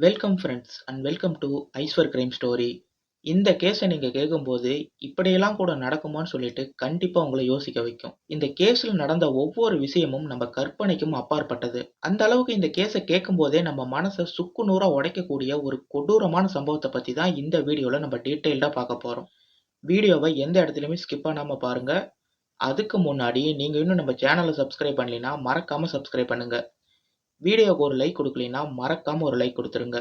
Welcome friends and welcome to Aishwar crime story இந்த கேஸை நீங்கள் கேட்கும்போது இப்படியெல்லாம் கூட நடக்குமான்னு சொல்லிட்டு கண்டிப்பாக உங்களை யோசிக்க வைக்கும். இந்த கேஸில் நடந்த ஒவ்வொரு விஷயமும் நம்ம கற்பனைக்கும் அப்பாற்பட்டது. அந்த அளவுக்கு இந்த கேஸை கேட்கும்போதே நம்ம மனசை சுக்கு நூறாக உடைக்கக்கூடிய ஒரு கொடூரமான சம்பவத்தை பற்றி தான் இந்த வீடியோவில் நம்ம டீட்டெயில்டாக பார்க்க போகிறோம் வீடியோவை எந்த இடத்துலையுமே ஸ்கிப் பண்ணாமல் பாருங்கள் அதுக்கு முன்னாடி நீங்கள் இன்னும் நம்ம சேனலை சப்ஸ்கிரைப் பண்ணலைன்னா மறக்காமல் சப்ஸ்கிரைப் பண்ணுங்கள் வீடியோக்கு ஒரு லைக் கொடுக்கலைன்னா மறக்காமல் ஒரு லைக் கொடுத்துருங்க.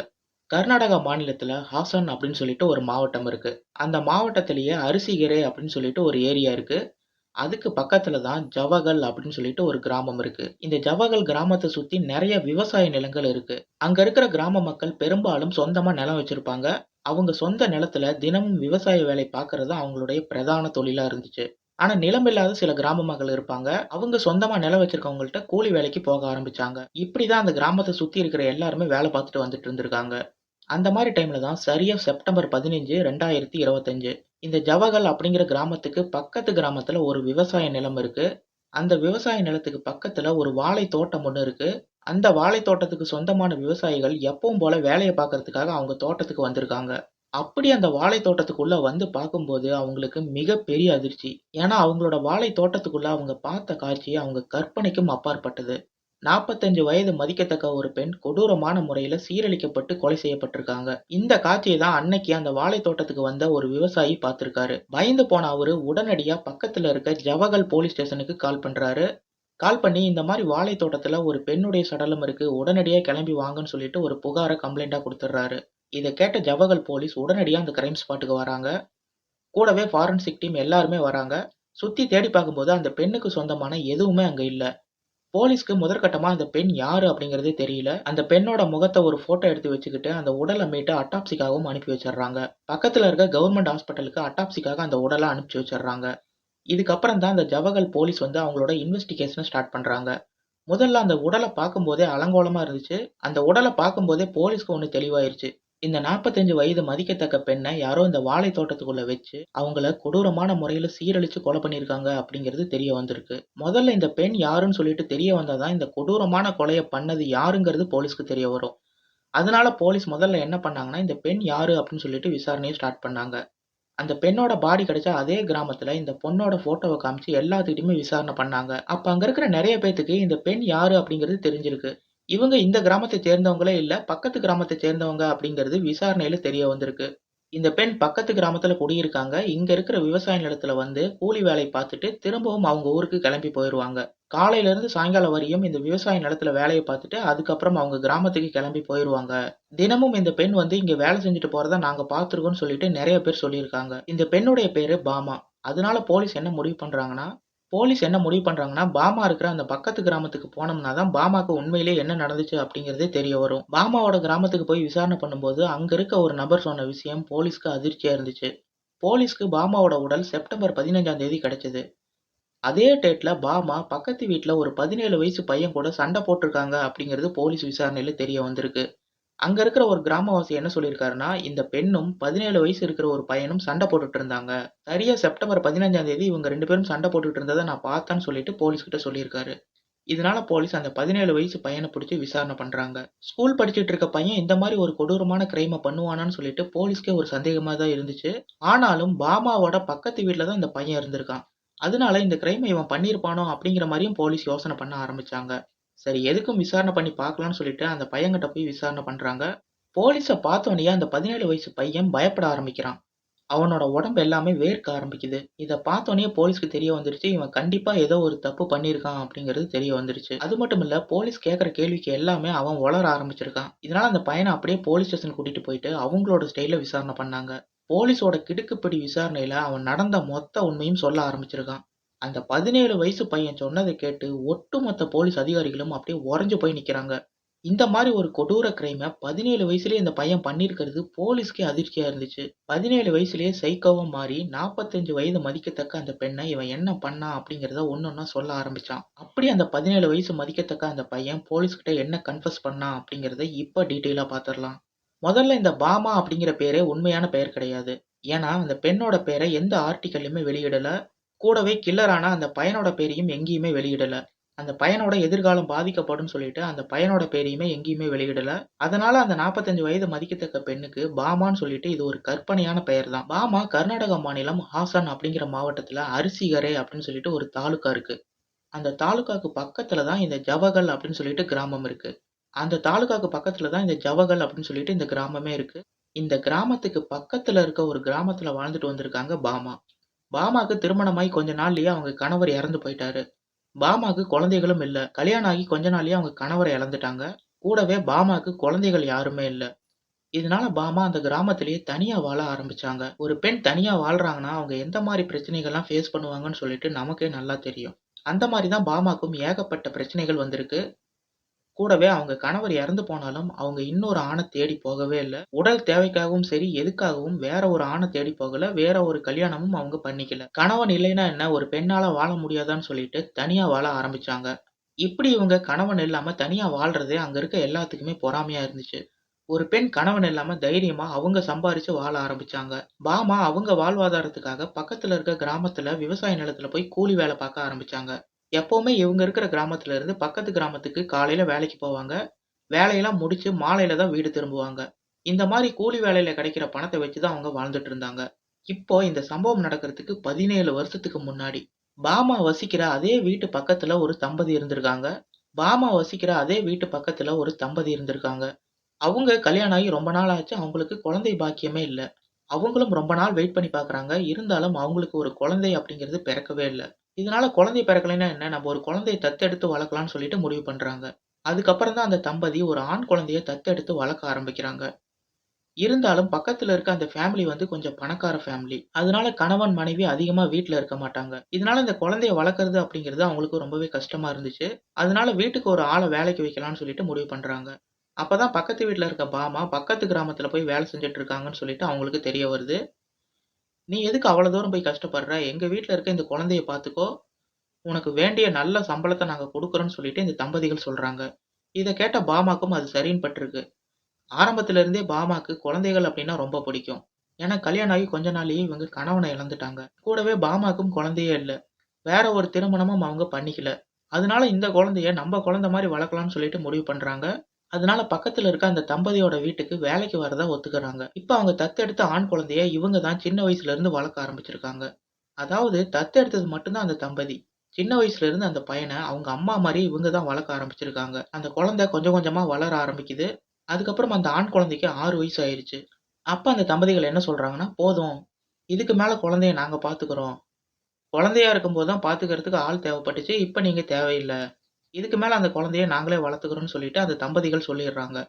கர்நாடகா மாநிலத்தில் ஹாசன் அப்படின்னு சொல்லிட்டு ஒரு மாவட்டம் இருக்குது அந்த மாவட்டத்திலேயே அரிசிகரை அப்படின்னு சொல்லிட்டு ஒரு ஏரியா இருக்குது அதுக்கு பக்கத்தில் தான் ஜவகல் அப்படின்னு சொல்லிட்டு ஒரு கிராமம் இருக்குது இந்த ஜவகல் கிராமத்தை சுற்றி நிறைய விவசாய நிலங்கள் இருக்குது அங்கே இருக்கிற கிராம மக்கள் பெரும்பாலும் சொந்தமாக நிலம் வச்சுருப்பாங்க. அவங்க சொந்த நிலத்துல தினமும் விவசாய வேலை பார்க்கறது அவங்களுடைய பிரதான தொழிலாக இருந்துச்சு. ஆனால் நிலம் இல்லாத சில கிராம மக்கள் இருப்பாங்க. அவங்க சொந்தமாக நிலம் வச்சிருக்கவங்கள்ட்ட கூலி வேலைக்கு போக ஆரம்பிச்சாங்க. இப்படிதான் அந்த கிராமத்தை சுற்றி இருக்கிற எல்லாருமே வேலை பார்த்துட்டு வந்துட்டு இருந்திருக்காங்க. அந்த மாதிரி டைமில் தான் சரியாக செப்டம்பர் பதினஞ்சு ரெண்டாயிரத்தி இருபத்தஞ்சு இந்த ஜவகல் அப்படிங்கிற கிராமத்துக்கு பக்கத்து கிராமத்தில் ஒரு விவசாய நிலம் இருக்குது அந்த விவசாய நிலத்துக்கு பக்கத்தில் ஒரு வாழை தோட்டம் ஒன்று இருக்குது அந்த வாழை தோட்டத்துக்கு சொந்தமான விவசாயிகள் எப்பவும் போல வேலையை பார்க்கறதுக்காக அவங்க தோட்டத்துக்கு வந்திருக்காங்க. அப்படி அந்த வாழை தோட்டத்துக்குள்ள வந்து பார்க்கும்போது அவங்களுக்கு மிகப்பெரிய அதிர்ச்சி. ஏன்னா அவங்களோட வாழை தோட்டத்துக்குள்ள அவங்க பார்த்த காட்சி அவங்க கற்பனைக்கும் அப்பாற்பட்டது. நாற்பத்தஞ்சு வயது மதிக்கத்தக்க ஒரு பெண் கொடூரமான முறையில சீரழிக்கப்பட்டு கொலை செய்யப்பட்டிருக்காங்க. இந்த காட்சியை தான் அன்னைக்கு அந்த வாழை தோட்டத்துக்கு வந்த ஒரு விவசாயி பார்த்திருக்காரு. பயந்து போன அவரு உடனடியா பக்கத்துல இருக்க ஜவகல் போலீஸ் ஸ்டேஷனுக்கு கால் பண்றாரு. கால் பண்ணி இந்த மாதிரி வாழை தோட்டத்துல ஒரு பெண்ணுடைய சடலம் இருக்கு. உடனடியா கிளம்பி வாங்கன்னு சொல்லிட்டு ஒரு புகாரை கம்ப்ளைண்டா கொடுத்துட்றாரு. இதை கேட்ட ஜவஹல் போலீஸ் உடனடியாக அந்த கிரைம் ஸ்பாட்டுக்கு வராங்க. கூடவே ஃபாரன்சிக் டீம் எல்லாருமே வராங்க. சுற்றி தேடி பார்க்கும்போது அந்த பெண்ணுக்கு சொந்தமான எதுவுமே அங்கே இல்லை. போலீஸ்க்கு முதற்கட்டமாக அந்த பெண் யார் அப்படிங்கிறதே தெரியல. அந்த பெண்ணோட முகத்தை ஒரு ஃபோட்டோ எடுத்து வச்சுக்கிட்டு அந்த உடலை மீட்டு அட்டாப்சிக்காகவும் அனுப்பி வச்சிடுறாங்க. பக்கத்தில் இருக்க கவர்மெண்ட் ஹாஸ்பிட்டலுக்கு அட்டாப்சிக்காக அந்த உடலை அனுப்பிச்சு வச்சிடுறாங்க. இதுக்கப்புறம் தான் அந்த ஜவஹல் போலீஸ் வந்து அவங்களோட இன்வெஸ்டிகேஷனை ஸ்டார்ட் பண்ணுறாங்க முதல்ல அந்த உடலை பார்க்கும்போதே அலங்கோலமாக இருந்துச்சு. அந்த உடலை பார்க்கும்போதே போலீஸ்க்கு ஒன்று தெளிவாயிருச்சு. இந்த நாற்பத்தஞ்சு வயது மதிக்கத்தக்க பெண்ணை யாரோ இந்த வாழை தோட்டத்துக்குள்ள வச்சு அவங்கள கொடூரமான முறையில சீரழிச்சு கொலை பண்ணியிருக்காங்க அப்படிங்கிறது தெரிய வந்திருக்கு. முதல்ல இந்த பெண் யாருன்னு சொல்லிட்டு தெரிய வந்தாதான் இந்த கொடூரமான கொலையை பண்ணது யாருங்கிறது போலீஸ்க்கு தெரிய வரும். அதனால போலீஸ் முதல்ல என்ன பண்ணாங்கன்னா இந்த பெண் யாரு அப்படின்னு சொல்லிட்டு விசாரணையை ஸ்டார்ட் பண்ணாங்க. அந்த பெண்ணோட பாடி கிடைச்ச அதே கிராமத்துல இந்த பொண்ணோட போட்டோவை காமிச்சு எல்லாத்துக்கிட்டையுமே விசாரணை பண்ணாங்க. அப்ப அங்க இருக்கிற நிறைய பேத்துக்கு இந்த பெண் யாரு அப்படிங்கிறது தெரிஞ்சிருக்கு. இவங்க இந்த கிராமத்தை சேர்ந்தவங்களே இல்ல பக்கத்து கிராமத்தை சேர்ந்தவங்க அப்படிங்கிறது விசாரணையில தெரிய வந்திருக்கு. இந்த பெண் பக்கத்து கிராமத்துல குடியிருக்காங்க. இங்க இருக்கிற விவசாய நிலத்துல வந்து கூலி வேலை பார்த்துட்டு திரும்பவும் அவங்க ஊருக்கு கிளம்பி போயிடுவாங்க காலையில இருந்து சாயங்காலம் வரையும் இந்த விவசாய நிலத்துல வேலையை பார்த்துட்டு அதுக்கப்புறம் அவங்க கிராமத்துக்கு கிளம்பி போயிடுவாங்க தினமும் இந்த பெண் வந்து இங்க வேலை செஞ்சுட்டு போறத நாங்க பார்த்துருக்கோம்னு சொல்லிட்டு நிறைய பேர் சொல்லியிருக்காங்க. இந்த பெண்ணுடைய பேரு பாமா. அதனால போலீஸ் என்ன முடிவு பண்றாங்கன்னா போலீஸ் என்ன முடிவு பண்றாங்கன்னா பாமா இருக்கிற அந்த பக்கத்து கிராமத்துக்கு போனோம்னா தான் பாமாக்கு உண்மையிலேயே என்ன நடந்துச்சு அப்படிங்கிறதே தெரிய வரும். பாமாவோட கிராமத்துக்கு போய் விசாரணை பண்ணும்போது அங்க இருக்க ஒரு நபர் சொன்ன விஷயம் போலீஸ்க்கு அதிர்ச்சியா இருந்துச்சு. போலீஸ்க்கு பாமாவோட உடல் செப்டம்பர் பதினஞ்சாம் தேதி கிடைச்சது. அதே டேட்ல பாமா பக்கத்து வீட்டுல ஒரு பதினேழு வயசு பையன் கூட சண்டை போட்டிருக்காங்க அப்படிங்கிறது போலீஸ் விசாரணையில தெரிய வந்திருக்கு. அங்க இருக்கிற ஒரு கிராமவாசி என்ன சொல்லியிருக்காருன்னா இந்த பெண்ணும் பதினேழு வயசு இருக்கிற ஒரு பையனும் சண்டை போட்டுட்டு இருந்தாங்க. சரியா செப்டம்பர் பதினஞ்சாம் தேதி இவங்க ரெண்டு பேரும் சண்டை போட்டுட்டு இருந்ததை நான் பார்த்தேன்னு சொல்லிட்டு போலீஸ்கிட்ட சொல்லியிருக்காரு. இதனால போலீஸ் அந்த பதினேழு வயசு பையனை பிடிச்சி விசாரணை பண்றாங்க. ஸ்கூல் படிச்சுட்டு இருக்க பையன் இந்த மாதிரி ஒரு கொடூரமான கிரைமை பண்ணுவானான்னு சொல்லிட்டு போலீஸ்க்கே ஒரு சந்தேகமா தான் இருந்துச்சு. ஆனாலும் பாமாவோட பக்கத்து வீட்டில் தான் இந்த பையன் இருந்திருக்கான். அதனால இந்த கிரைமை இவன் பண்ணியிருப்பானோ அப்படிங்கிற மாதிரியும் போலீஸ் யோசனை பண்ண ஆரம்பிச்சாங்க. சரி எதுக்கும் விசாரணை பண்ணி பார்க்கலாம்னு சொல்லிட்டு அந்த பையன்கிட்ட போய் விசாரணை பண்ணுறாங்க போலீஸை பார்த்தோன்னே அந்த பதினேழு வயசு பையன் பயப்பட ஆரம்பிக்கிறான். அவனோட உடம்பு எல்லாமே வேர்க்க ஆரம்பிக்குது. இதை பார்த்தோன்னே போலீஸ்க்கு தெரிய வந்துருச்சு. இவன் கண்டிப்பா ஏதோ ஒரு தப்பு பண்ணியிருக்கான் அப்படிங்கிறது தெரிய வந்துருச்சு. அது மட்டும் இல்ல போலீஸ் கேட்குற கேள்விக்கு எல்லாமே அவன் வளர ஆரம்பிச்சிருக்கான். இதனால அந்த பையனை அப்படியே போலீஸ் ஸ்டேஷன் கூட்டிட்டு போயிட்டு அவங்களோட ஸ்டைல விசாரணை பண்ணாங்க. போலீஸோட கிடுக்குப்படி விசாரணையில அவன் நடந்த மொத்த உண்மையும் சொல்ல ஆரம்பிச்சிருக்கான். அந்த பதினேழு வயசு பையன் சொன்னதை கேட்டு ஒட்டுமொத்த போலீஸ் அதிகாரிகளும் அப்படியே உறைஞ்சு போய் நிற்கிறாங்க இந்த மாதிரி ஒரு கொடூர கிரைமை பதினேழு வயசுலேயே இந்த பையன் பண்ணியிருக்கிறது போலீஸ்க்கே அதிர்ச்சியாக இருந்துச்சு. பதினேழு வயசுலேயே சைக்கோவாக மாறி நாற்பத்தஞ்சு வயது மதிக்கத்தக்க அந்த பெண்ணை இவன் என்ன பண்ணா அப்படிங்கிறத ஒன்னொன்னா சொல்ல ஆரம்பிச்சான். அப்படி அந்த பதினேழு வயசு மதிக்கத்தக்க அந்த பையன் போலீஸ்கிட்ட என்ன கன்ஃபஸ் பண்ணா அப்படிங்கிறத இப்போ டீட்டெயிலாக பார்த்துடலாம் முதல்ல இந்த பாமா அப்படிங்கிற பேரே உண்மையான பெயர் கிடையாது. ஏன்னா அந்த பெண்ணோட பேரை எந்த ஆர்டிக்கல்லையுமே வெளியிடலை. கூடவே கில்லரான அந்த பையனோட பேரையும் எங்கேயுமே வெளியிடல. அந்த பையனோட எதிர்காலம் பாதிக்கப்படும்னு சொல்லிட்டு அந்த பையனோட பேரையுமே எங்கேயுமே வெளியிடல. அதனால அந்த 45 வயது மதிக்கத்தக்க பெண்ணுக்கு பாமான்னு சொல்லிட்டு இது ஒரு கற்பனையான பெயர் தான் பாமா கர்நாடக மாநிலம் ஹாசன் அப்படிங்கிற மாவட்டத்துல அரிசிகரை அப்படின்னு சொல்லிட்டு ஒரு தாலுக்கா இருக்கு. அந்த தாலுக்காக்கு பக்கத்துல தான் இந்த ஜவகல் அப்படின்னு சொல்லிட்டு கிராமம் இருக்கு. அந்த தாலுக்காக்கு பக்கத்துல தான் இந்த ஜவகல் அப்படின்னு சொல்லிட்டு இந்த கிராமமே இருக்கு. இந்த கிராமத்துக்கு பக்கத்துல இருக்க ஒரு கிராமத்துல வாழ்ந்துட்டு வந்திருக்காங்க பாமா. பாமாக்கு திருமணமாகி கொஞ்ச நாள்லயே அவங்க கணவர் இறந்து போயிட்டாரு. பாமாக்கு குழந்தைகளும் இல்ல. கல்யாணம் ஆகி கொஞ்ச நாள்லயே அவங்க கணவரை இழந்துட்டாங்க. கூடவே பாமாக்கு குழந்தைகள் யாருமே இல்ல. இதனால பாமா அந்த கிராமத்திலேயே தனியா வாழ ஆரம்பிச்சாங்க. ஒரு பெண் தனியா வாழ்றாங்கன்னா அவங்க எந்த மாதிரி பிரச்சனைகள்லாம் ஃபேஸ் பண்ணுவாங்கன்னு சொல்லிட்டு நமக்கே நல்லா தெரியும். அந்த மாதிரி தான் பாமாக்கும் ஏகப்பட்ட பிரச்சனைகள் வந்திருக்கு. கூடவே அவங்க கணவர் இறந்து போனாலும் அவங்க இன்னொரு ஆணை தேடி போகவே இல்லை. உடல் தேவைக்காகவும் சரி எதுக்காகவும் வேற ஒரு ஆணை தேடி போகல. வேற ஒரு கல்யாணமும் அவங்க பண்ணிக்கல. கணவன் இல்லைன்னா என்ன? ஒரு பெண்ணால வாழ முடியாதான்னு சொல்லிட்டு தனியா வாழ ஆரம்பிச்சாங்க. இப்படி இவங்க கணவன் இல்லாம தனியா வாழ்றதே அங்க இருக்க எல்லாத்துக்குமே பொறாமையா இருந்துச்சு. ஒரு பெண் கணவன் இல்லாம தைரியமா அவங்க சம்பாரிச்சு வாழ ஆரம்பிச்சாங்க. பாமா அவங்க வாழ்வாதாரத்துக்காக பக்கத்துல இருக்க கிராமத்துல விவசாய நிலத்துல போய் கூலி வேலை பார்க்க ஆரம்பிச்சாங்க. எப்போவுமே இவங்க இருக்கிற கிராமத்துல இருந்து பக்கத்து கிராமத்துக்கு காலையில வேலைக்கு போவாங்க. வேலையெல்லாம் முடிச்சு மாலையில தான் வீடு திரும்புவாங்க. இந்த மாதிரி கூலி வேலையில கிடைக்கிற பணத்தை வச்சுதான் அவங்க வாழ்ந்துட்டு இருந்தாங்க. இப்போ இந்த சம்பவம் நடக்கிறதுக்கு பதினேழு வருஷத்துக்கு முன்னாடி பாமா வசிக்கிற அதே வீட்டு பக்கத்துல ஒரு தம்பதி இருந்திருக்காங்க. பாமா வசிக்கிற அதே வீட்டு பக்கத்துல ஒரு தம்பதி இருந்திருக்காங்க. அவங்க கல்யாணம் ஆகி ரொம்ப நாள் ஆச்சு. அவங்களுக்கு குழந்தை பாக்கியமே இல்லை. அவங்களும் ரொம்ப நாள் வெயிட் பண்ணி பார்க்குறாங்க. இருந்தாலும் அவங்களுக்கு ஒரு குழந்தை அப்படிங்கிறது பிறக்கவே இல்லை. இதனால குழந்தை பிறக்கலைன்னா என்ன? நம்ம ஒரு குழந்தையை தத்தெடுத்து வளர்க்கலாம்னு சொல்லிட்டு முடிவு பண்றாங்க. அதுக்கப்புறம் தான் அந்த தம்பதி ஒரு ஆண் குழந்தைய தத்தெடுத்து வளர்க்க ஆரம்பிக்கிறாங்க. இருந்தாலும் பக்கத்துல இருக்க அந்த ஃபேமிலி வந்து கொஞ்சம் பணக்கார ஃபேமிலி அதனால கணவன் மனைவி அதிகமா வீட்ல இருக்க மாட்டாங்க. இதனால இந்த குழந்தைய வளர்க்கறது அப்படிங்கிறது அவங்களுக்கு ரொம்பவே கஷ்டமா இருந்துச்சு. அதனால வீட்டுக்கு ஒரு ஆளை வேலைக்கு வைக்கலாம்னு சொல்லிட்டு முடிவு பண்றாங்க. அப்பதான் பக்கத்து வீட்டுல இருக்க பாமா பக்கத்து கிராமத்துல போய் வேலை செஞ்சுட்டு இருக்காங்கன்னு சொல்லிட்டு அவங்களுக்கு தெரிய வருது. நீ எதுக்கு அவ்வளோ தூரம் போய் கஷ்டப்படுற? எங்க வீட்ல இருக்க இந்த குழந்தைய பார்த்துக்கோ உனக்கு வேண்டிய நல்ல சம்பளத்தை நாங்க கொடுக்குறோன்னு சொல்லிட்டு இந்த தம்பதிகள் சொல்றாங்க. இதை கேட்ட பாமாக்கும் அது சரின்னு பட்டிருக்கு. ஆரம்பத்துல இருந்தே பாமாக்கு குழந்தைகள் அப்படின்னா ரொம்ப பிடிக்கும். ஏன்னா கல்யாணம் ஆகி கொஞ்ச நாள்லயே இவங்க கணவனை இழந்துட்டாங்க. கூடவே பாமாக்கும் குழந்தையே இல்லை. வேற ஒரு திருமணமும் அவங்க பண்ணிக்கல. அதனால இந்த குழந்தைய நம்ம குழந்தை மாதிரி வளர்க்கலாம்னு சொல்லிட்டு முடிவு பண்றாங்க. அதனால பக்கத்துல இருக்க அந்த தம்பதியோட வீட்டுக்கு வேலைக்கு வரதா ஒத்துக்கிறாங்க. இப்ப அவங்க தத்தெடுத்த ஆண் குழந்தைய இவங்க தான் சின்ன வயசுல இருந்து வளர்க்க ஆரம்பிச்சிருக்காங்க. அதாவது தத்தெடுத்தது மட்டும்தான் அந்த தம்பதி. சின்ன வயசுல இருந்து அந்த பையனை அவங்க அம்மா மாதிரி இவங்க தான் வளர்க்க ஆரம்பிச்சிருக்காங்க. அந்த குழந்தை கொஞ்சம் கொஞ்சமா வளர ஆரம்பிக்குது. அதுக்கப்புறம் அந்த ஆண் குழந்தைக்கு ஆறு வயசு ஆயிடுச்சு அப்ப அந்த தம்பதிகள் என்ன சொல்றாங்கன்னா போதும். இதுக்கு மேல குழந்தைய நாங்க பாத்துக்கிறோம். குழந்தையா இருக்கும்போது தான் பாத்துக்கிறதுக்கு ஆள் தேவைப்பட்டுச்சு. இப்ப நீங்க தேவையில்லை. இதுக்கு மேல அந்த குழந்தைய நாங்களே வளர்த்துக்கிறோம்னு சொல்லிட்டு அந்த தம்பதிகள் சொல்லிடுறாங்க.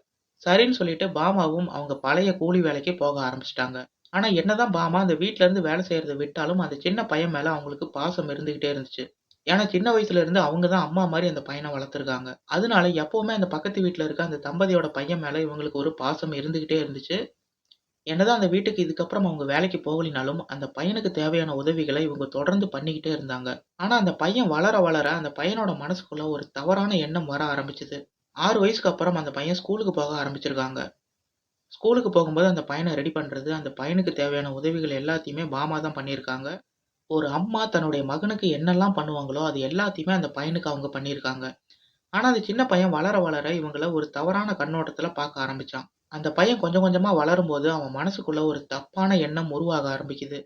சரின்னு சொல்லிட்டு பாமாவும் அவங்க பழைய கூலி வேலைக்கு போக ஆரம்பிச்சிட்டாங்க. ஆனா என்னதான் பாமா அந்த வீட்ல இருந்து வேலை செய்யறதை விட்டாலும் அந்த சின்ன பையன் மேல அவங்களுக்கு பாசம் இருந்துகிட்டே இருந்துச்சு. ஏன்னா சின்ன வயசுல இருந்து அவங்க தான் அம்மா மாதிரி அந்த பையனை வளர்த்துருக்காங்க. அதனால எப்பவுமே அந்த பக்கத்து வீட்டுல இருக்க அந்த தம்பதியோட பையன் மேல இவங்களுக்கு ஒரு பாசம் இருந்துகிட்டே இருந்துச்சு. என்னதான் அந்த வீட்டுக்கு இதுக்கப்புறம் அவங்க வேலைக்கு போகலினாலும் அந்த பையனுக்கு தேவையான உதவிகளை இவங்க தொடர்ந்து பண்ணிக்கிட்டே இருந்தாங்க. ஆனா அந்த பையன் வளர வளர அந்த பையனோட மனசுக்குள்ள ஒரு தவறான எண்ணம் வர ஆரம்பிச்சது. ஆறு வயசுக்கு அப்புறம் அந்த பையன் ஸ்கூலுக்கு போக ஆரம்பிச்சிருக்காங்க. ஸ்கூலுக்கு போகும்போது அந்த பையனை ரெடி பண்றது அந்த பையனுக்கு தேவையான உதவிகள் எல்லாத்தையுமே பாமா தான் பண்ணியிருக்காங்க. ஒரு அம்மா தன்னுடைய மகனுக்கு என்னெல்லாம் பண்ணுவாங்களோ அது எல்லாத்தையுமே அந்த பையனுக்கு அவங்க பண்ணியிருக்காங்க. ஆனா அந்த சின்ன பையன் வளர வளர இவங்கள ஒரு தவறான கண்ணோட்டத்துல பார்க்க ஆரம்பிச்சான். அந்த பையன் கொஞ்சம் கொஞ்சமா வளரும்போது அவன் மனசுக்குள்ள ஒரு தப்பான எண்ணம் உருவாக ஆரம்பிக்குது.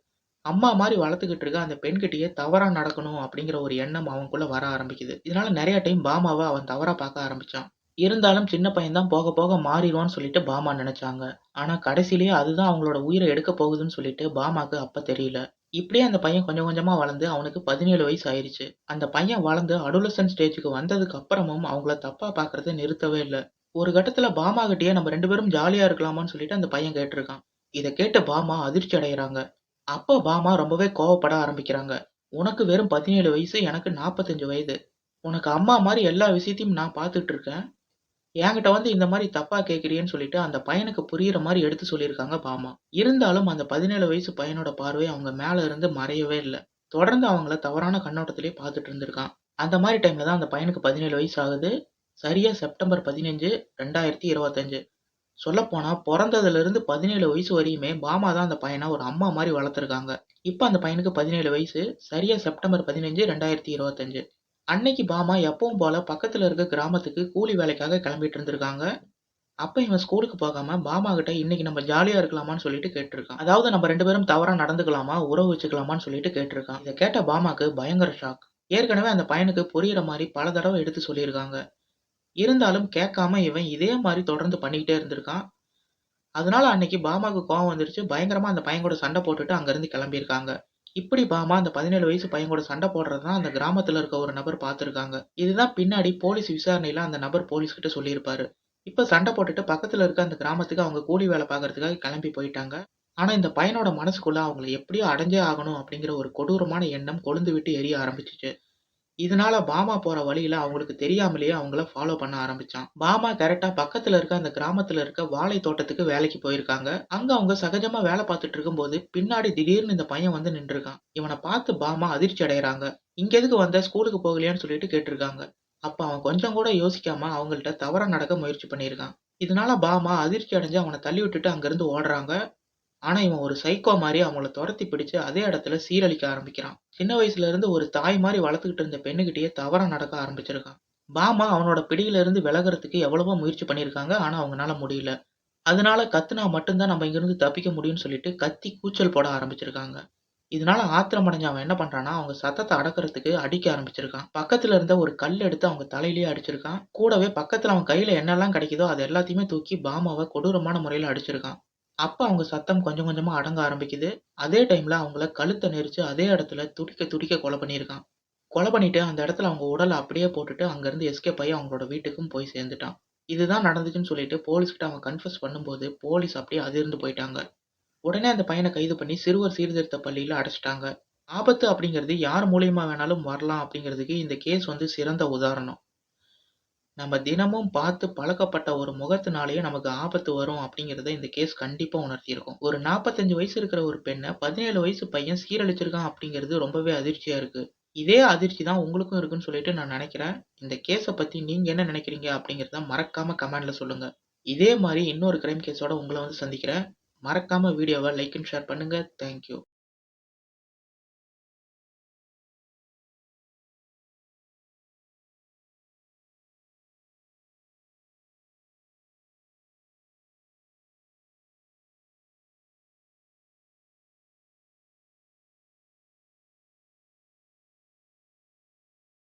அம்மா மாதிரி வளர்த்துக்கிட்டு இருக்க அந்த பெண்கிட்டயே தவறா நடக்கணும் அப்படிங்கிற ஒரு எண்ணம் அவனுக்குள்ள வர ஆரம்பிக்குது. இதனால நிறைய டைம் பாமாவை அவன் தவறா பார்க்க ஆரம்பிச்சான். இருந்தாலும் சின்ன பையன் தான் போக போக மாறிடுவான்னு சொல்லிட்டு பாமா நினைச்சாங்க. ஆனா கடைசிலேயே அதுதான் அவங்களோட உயிரை எடுக்க போகுதுன்னு சொல்லிட்டு பாமாக்கு அப்ப தெரியல. இப்படியே அந்த பையன் கொஞ்சம் கொஞ்சமா வளர்ந்து அவனுக்கு பதினேழு வயசு ஆயிருச்சு. அந்த பையன் வளர்ந்து அடுலசன் ஸ்டேஜுக்கு வந்ததுக்கு அப்புறமும் அவங்கள தப்பா பாக்குறத நிறுத்தவே இல்லை. ஒரு கட்டத்துல பாமா கிட்டயே நம்ம ரெண்டு பேரும் ஜாலியா இருக்கலாமான்னு சொல்லிட்டு அந்த பையன் கேட்டிருக்கான். இதை கேட்டு பாமா அதிர்ச்சி அடைகிறாங்க அப்போ பாமா ரொம்பவே கோவப்பட ஆரம்பிக்கிறாங்க. உனக்கு வெறும் பதினேழு வயசு எனக்கு நாற்பத்தஞ்சு வயது. உனக்கு அம்மா மாதிரி எல்லா விஷயத்தையும் நான் பார்த்துட்டு இருக்கேன். என்கிட்ட வந்து இந்த மாதிரி தப்பா கேட்குறியேன்னு சொல்லிட்டு அந்த பையனுக்கு புரியுற மாதிரி எடுத்து சொல்லியிருக்காங்க பாமா. இருந்தாலும் அந்த பதினேழு வயசு பையனோட பார்வை அவங்க மேல இருந்து மறையவே இல்லை. தொடர்ந்து அவங்கள தவறான கண்ணோட்டத்திலே பார்த்துட்டு இருந்திருக்கான். அந்த மாதிரி டைம்ல தான் அந்த பையனுக்கு பதினேழு வயசு ஆகுது. சரியா செப்டம்பர் பதினஞ்சு ரெண்டாயிரத்தி இருபத்தஞ்சு சொல்லப்போனால் பிறந்ததுலேருந்து பதினேழு வயசு வரையுமே பாமா தான் அந்த பையனை ஒரு அம்மா மாதிரி வளர்த்துருக்காங்க இப்போ அந்த பையனுக்கு பதினேழு வயசு சரியா செப்டம்பர் பதினஞ்சு ரெண்டாயிரத்தி இருபத்தஞ்சு அன்னைக்கு பாமா எப்பவும் போல பக்கத்தில் இருக்க கிராமத்துக்கு கூலி வேலைக்காக கிளம்பிட்டு இருந்திருக்காங்க. அப்போ இவன் ஸ்கூலுக்கு போகாம பாமா கிட்ட இன்னைக்கு நம்ம ஜாலியா இருக்கலாமான்னு சொல்லிட்டு கேட்டிருக்கான். அதாவது நம்ம ரெண்டு பேரும் தவறா நடந்துக்கலாமா, உறவு வச்சுக்கலாமான்னு சொல்லிட்டு கேட்டிருக்கான். இதை கேட்ட பாமாக்கு பயங்கர ஷாக். ஏற்கனவே அந்த பையனுக்கு புரியுற மாதிரி பல தடவை எடுத்து சொல்லியிருக்காங்க. இருந்தாலும் கேட்காம இவன் இதே மாதிரி தொடர்ந்து பண்ணிக்கிட்டே இருந்திருக்கான். அதனால அன்னைக்கு பாமாவுக்கு கோவம் வந்துருச்சு. பயங்கரமா அந்த பையன் கூட சண்டை போட்டுட்டு அங்கிருந்து கிளம்பியிருக்காங்க. இப்படி பாமா அந்த 17 வயசு பையன் கூட சண்டை போடுறத அந்த கிராமத்துல இருக்க ஒரு நபர் பார்த்திருக்காங்க. இதுதான் பின்னாடி போலீஸ் விசாரணையில அந்த நபர் போலீஸ் கிட்ட சொல்லியிருப்பாரு. இப்ப சண்டை போட்டுட்டு பக்கத்துல இருக்க அந்த கிராமத்துக்கு அவங்க கூலி வேலை பார்க்கறதுக்காக கிளம்பி போயிட்டாங்க. ஆனா இந்த பையனோட மனசுக்குள்ள அவங்கள எப்படியோ அடைஞ்சே ஆகணும் அப்படிங்கிற ஒரு கொடூரமான எண்ணம் கொழுந்து விட்டு எரிய ஆரம்பிச்சிச்சு இதனால பாமா போற வழியில அவங்களுக்கு தெரியாமலேயே அவங்கள ஃபாலோ பண்ண ஆரம்பிச்சான். பாமா கரெக்டா பக்கத்துல இருக்க அந்த கிராமத்துல இருக்க வாழை தோட்டத்துக்கு வேலைக்கு போயிருக்காங்க. அங்க அவங்க சகஜமா வேலை பார்த்துட்டு இருக்கும்போது பின்னாடி திடீர்னு இந்த பையன் வந்து நின்றுருக்கான். இவனை பார்த்து பாமா அதிர்ச்சி அடைகிறாங்க இங்க எதுக்கு வந்த ஸ்கூலுக்கு போகலையான்னு சொல்லிட்டு கேட்டிருக்காங்க. அப்ப அவன் கொஞ்சம் கூட யோசிக்காம அவங்கள்ட்ட தவற நடக்க முயற்சி பண்ணியிருக்கான். இதனால பாமா அதிர்ச்சி அடைஞ்சு அவனை தள்ளி விட்டுட்டு அங்கிருந்து ஓடுறாங்க. ஆனா இவன் ஒரு சைக்கோ மாதிரி அவங்கள துரத்தி பிடிச்சு அதே இடத்துல சீரழிக்க ஆரம்பிக்கிறான். சின்ன வயசுல இருந்து ஒரு தாய் மாதிரி வளர்த்துக்கிட்டு இருந்த பெண்ணுகிட்டயே தவறா நடக்க ஆரம்பிச்சிருக்கான். பாமா அவனோட பிடியில இருந்து விலகுறதுக்கு எவ்வளவோ முயற்சி பண்ணியிருக்காங்க. ஆனா அவங்கனால முடியல. அதனால கத்துனா மட்டும்தான் நம்ம இங்கிருந்து தப்பிக்க முடியும்னு சொல்லிட்டு கத்தி கூச்சல் போட ஆரம்பிச்சிருக்காங்க. இதனால ஆத்திரம் அடைஞ்ச அவன் என்ன பண்றான்னா, அவங்க சத்தத்தை அடக்கிறதுக்கு அடிக்க ஆரம்பிச்சிருக்கான். பக்கத்துல இருந்த ஒரு கல் எடுத்து அவங்க தலையிலேயே அடிச்சிருக்கான். கூடவே பக்கத்துல அவன் கையில என்னெல்லாம் கிடைக்குதோ அது எல்லாத்தையுமே தூக்கி பாமாவை கொடூரமான முறையில அடிச்சிருக்கான். அப்ப அவங்க சத்தம் கொஞ்சம் கொஞ்சமா அடங்க ஆரம்பிக்குது. அதே டைம்ல அவங்கள கழுத்த நெரிச்சு அதே இடத்துல துடிக்க துடிக்க கொலை பண்ணியிருக்கான். கொலை பண்ணிட்டு அந்த இடத்துல அவங்க உடல அப்படியே போட்டுட்டு அங்கேருந்து எஸ்கேப் ஆயி அவங்களோட வீட்டுக்கும் போய் சேர்ந்துட்டான். இதுதான் நடந்துச்சுன்னு சொல்லிட்டு போலீஸ்கிட்ட அவன் கன்ஃபஸ் பண்ணும்போது போலீஸ் அப்படியே அதிர்ந்து போயிட்டாங்க. உடனே அந்த பையன கைது பண்ணி சிறுவர் சீர்திருத்த பள்ளியில அடைச்சுட்டாங்க. ஆபத்து அப்படிங்கிறது யார் மூலியமா வேணாலும் வரலாம் அப்படிங்கிறதுக்கு இந்த கேஸ் வந்து சிறந்த உதாரணம். நம்ம தினமும் பார்த்து பழக்கப்பட்ட ஒரு முகத்தினாலேயே நமக்கு ஆபத்து வரும் அப்படிங்கிறத இந்த கேஸ் கண்டிப்பா உணர்த்தியிருக்கும். ஒரு 45 வயசு இருக்கிற ஒரு பெண்ணை பதினேழு வயசு பையன் சீரழிச்சிருக்கான் அப்படிங்கிறது ரொம்பவே அதிர்ச்சியா இருக்கு. இதே அதிர்ச்சி தான் உங்களுக்கும் இருக்குன்னு சொல்லிட்டு நான் நினைக்கிறேன். இந்த கேஸை பத்தி நீங்க என்ன நினைக்கிறீங்க அப்படிங்கிறத மறக்காம கமெண்ட்ல சொல்லுங்க. இதே மாதிரி இன்னொரு கிரைம் கேஸோட உங்களை வந்து சந்திக்கிறேன். மறக்காம வீடியோவை லைக் அண்ட் ஷேர் பண்ணுங்க. Thank you.